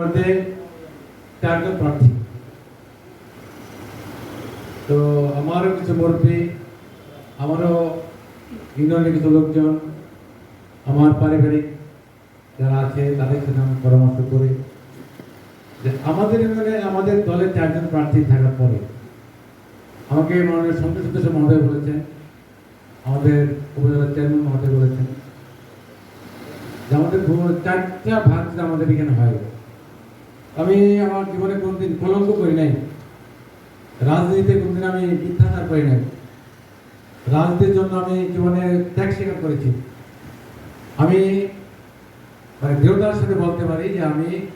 মধ্যে চারজন প্রার্থী। তো আমারও কিছু মুরব্বী, আমারও ইউনিয়নের কিছু লোকজন, আমার পারিবারিক যারা আছে, তাদের সাথে আমি পরামর্শ করি যে আমাদের ইউনিয়নে আমাদের দলের চারজন প্রার্থী থাকার পরে আমাকে মাননীয় সংসদ সদস্য মহোদয় বলেছেন, আমাদের উপজেলার চেয়ারম্যান মহোদয় বলেছেন যে আমাদের চারটা ভাগ আমাদের এখানে হয় আমি আমার জীবনে কোনদিন কলঙ্ক করি নাই। রাজনীতিতে কোনদিন আমি মিথ্যাচার করি নাই। রাজনীতির জন্য আমি জীবনে ত্যাগ স্বীকার করেছি। আমি মানে দৃঢ়তার সাথে বলতে পারি যে আমি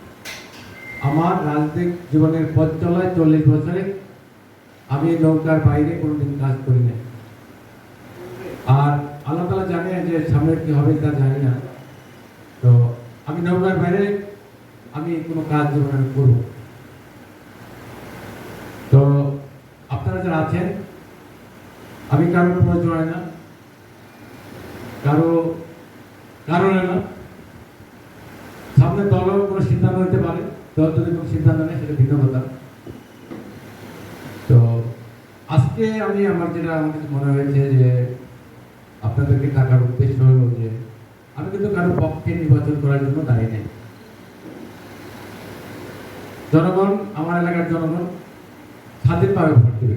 আমার রাজনৈতিক জীবনের পথ চলায় চল্লিশ বছরে আমি নৌকার বাইরে কোনোদিন কাজ করি নাই। আর আল্লাহ তালা জানে যে সামনে কি হবে তা জানি না। তো আমি নৌকার বাইরে আমি কোনো কাজ জীবনে আমি করব তো আপনারা যারা আছেন, আমি কারোর প্রয়োজন না, কারও কারণে না। সামনে দলও কোনো সিদ্ধান্ত নিতে পারে, দল যদি কোনো সিদ্ধান্ত নেয়, সেটা ভিন্ন কথা। তো আজকে আমি আমার যেটা, আমার কাছে মনে হয়েছে যে আপনাদেরকে টাকার উদ্দেশ্য হলো যে, আমি কিন্তু কারও পক্ষে নির্বাচন করার জন্য দাঁড়িয়ে নেই। জনগণ, আমার এলাকার জনগণ স্বাধীনভাবে ভোট দেবে।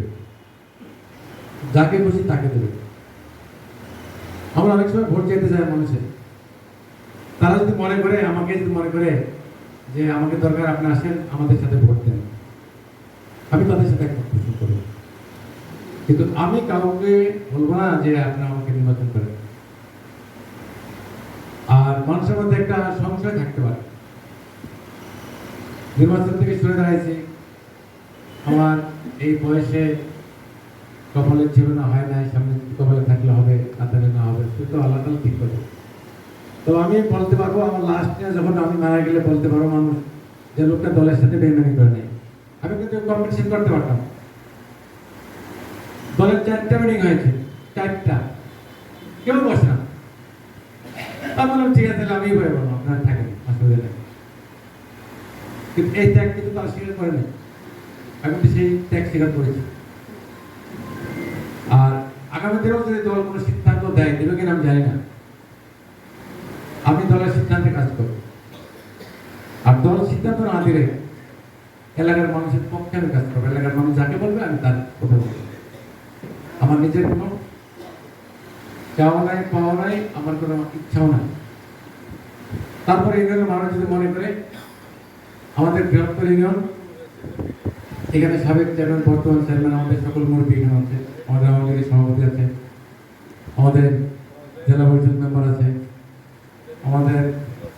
যাকে খুশি তাকে দেবে। আমরা অনেক সময় ভোট চাইতে চাই মানুষের তারা যদি মনে করে, আমাকে যদি মনে করে যে আমাকে দরকার, আপনি আসেন, আমাদের সাথে ভোট দেন। আমি তাদের সাথে একমত পোষণ করব কিন্তু আমি কাউকে বলব না যে আপনি আমাকে নির্বাচন করেন। আর মানুষের মধ্যে একটা সংশয় থাকতে পারে। নির্বাচন থেকে সরে দাঁড়াইছি আমার এই বয়সে কপালে ছিল না হয় নাই, সামনে কপালে থাকলে হবে না না হবে, সে তো আল্লাহ তালা ঠিক করে। তো আমি বলতে পারব, আমার লাস্ট যখন আমি মারা গেলে বলতে পারব মানুষ যে লোকটা দলের সাথে বেমানি করে নেই। আমি কিন্তু কম্পিটিশন করতে পারতাম। দলের চারটা মিটিং হয়েছে, চারটা। কেউ বসে না। আমি বললাম, ঠিক আছে আমি বলে বলব, আপনার থাকেন। কিন্তু এই ত্যাগ কিন্তু তারা স্বীকার করে নাই। সেই ত্যাগ স্বীকার করেছি। আর আগামী দিনেও যদি দল কোনো সিদ্ধান্ত দেয়, দেবে কিনা আমি জানি না। আমি দলের সিদ্ধান্তে কাজ করব। আর দল সিদ্ধান্ত না দিলে এলাকার মানুষের পক্ষে আমি কাজ করব। এলাকার মানুষ যাকে বলবে, আমি তার কথা বলব। আমার নিজের কোনো চাওয়া নাই, পাওয়া নাই, আমার কোনো ইচ্ছাও নাই। তারপরে ইউনিয়নের মানুষ যদি মনে করে আমাদের বৃহত্তর ইউনিয়ন এখানে সাবেক চেয়ারম্যান, বর্তমান চেয়ারম্যান আমাদের সকল মুরব্বী এখানে আছে। আমাদের আমাদের সভাপতি আছে। আমাদের জেলা পরিষদ মেম্বার আছে। আমাদের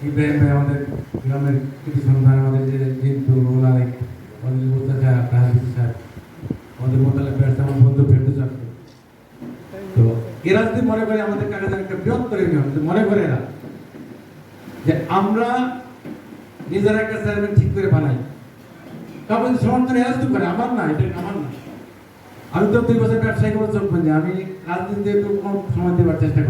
ইব্রাহিম ভাই আমাদের গ্রামের কিছু সন্ধান আমাদের যে জিন্তু ওলাই আমাদের মুস্তা সাহেব তাহাবিদ আমাদের মোতালে পেয়েছে আমার বন্ধু ফেরদুস আছে। তো এরা যদি মনে করে আমাদের কাকাদের একটা বৃহত্তর ইউনিয়ন মনে করে এরা যে আমরা নিজেরা একটা চেয়ারম্যান ঠিক করে বানাই। তারপরে সমর্থন এরা যদি করে, আমার না, এটা আমার না। আমি তো দুই বছর ব্যবসায়ী করে চলবেন আমি রাজনীতিতে কম সময় দেওয়ার চেষ্টা